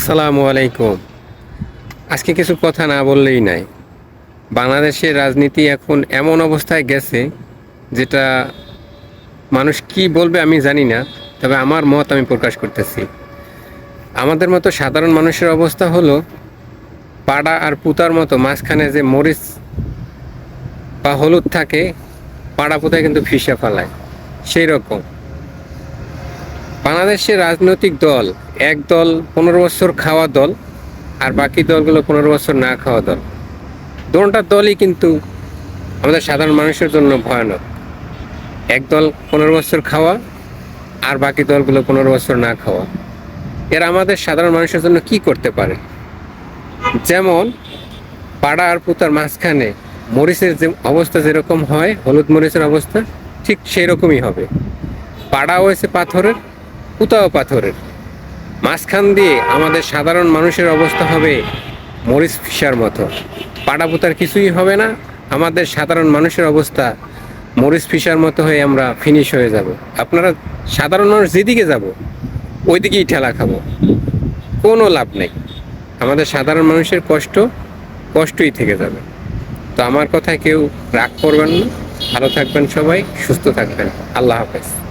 আসসালামু আলাইকুম। আজকে কিছু কথা না বললেই নাই। বাংলাদেশের রাজনীতি এখন এমন অবস্থায় গেছে, যেটা মানুষ কি বলবে আমি জানি না, তবে আমার মত আমি প্রকাশ করতেছি। আমাদের মতো সাধারণ মানুষের অবস্থা হলো, পাড়া আর পুতার মতো মাঝখানে যে মরিচ বা হলুদ থাকে, পাড়া পুতায় কিন্তু ফিসা ফেলায়। সেই রকম বাংলাদেশের রাজনৈতিক দল, এক দল পনেরো বছর খাওয়া দল আর বাকি দলগুলো পনেরো বছর না খাওয়া দল। দোনটা দলই কিন্তু আমাদের সাধারণ মানুষের জন্য ভয়ানক। এক দল পনেরো বছর খাওয়া আর বাকি দলগুলো পনেরো বছর না খাওয়া। এরা আমাদের সাধারণ মানুষের জন্য কি করতে পারে? যেমন পাড়া আর পুতার মাঝখানে মরিচের যে অবস্থা যেরকম হয়, হলুদ মরিচের অবস্থা, ঠিক সেই রকমই হবে। পাড়াও হয়েছে পাথরের পুতাও পাথরের। মাঝখান দিয়ে আমাদের সাধারণ মানুষের অবস্থা হবে মরিচ ফিসার মতো। পাড়া পুতার কিছুই হবে না, আমাদের সাধারণ মানুষের অবস্থা মরিচ ফিসার মতো হয়ে আমরা ফিনিশ হয়ে যাব। আপনারা সাধারণ মানুষ যেদিকে যাব ওই দিকেই ঠেলা খাব। কোনো লাভ নেই। আমাদের সাধারণ মানুষের কষ্ট, কষ্টই থেকে যাবে। তো আমার কথায় কেউ রাগ করবেন না। ভালো থাকবেন সবাই, সুস্থ থাকবেন। আল্লাহ হাফেজ।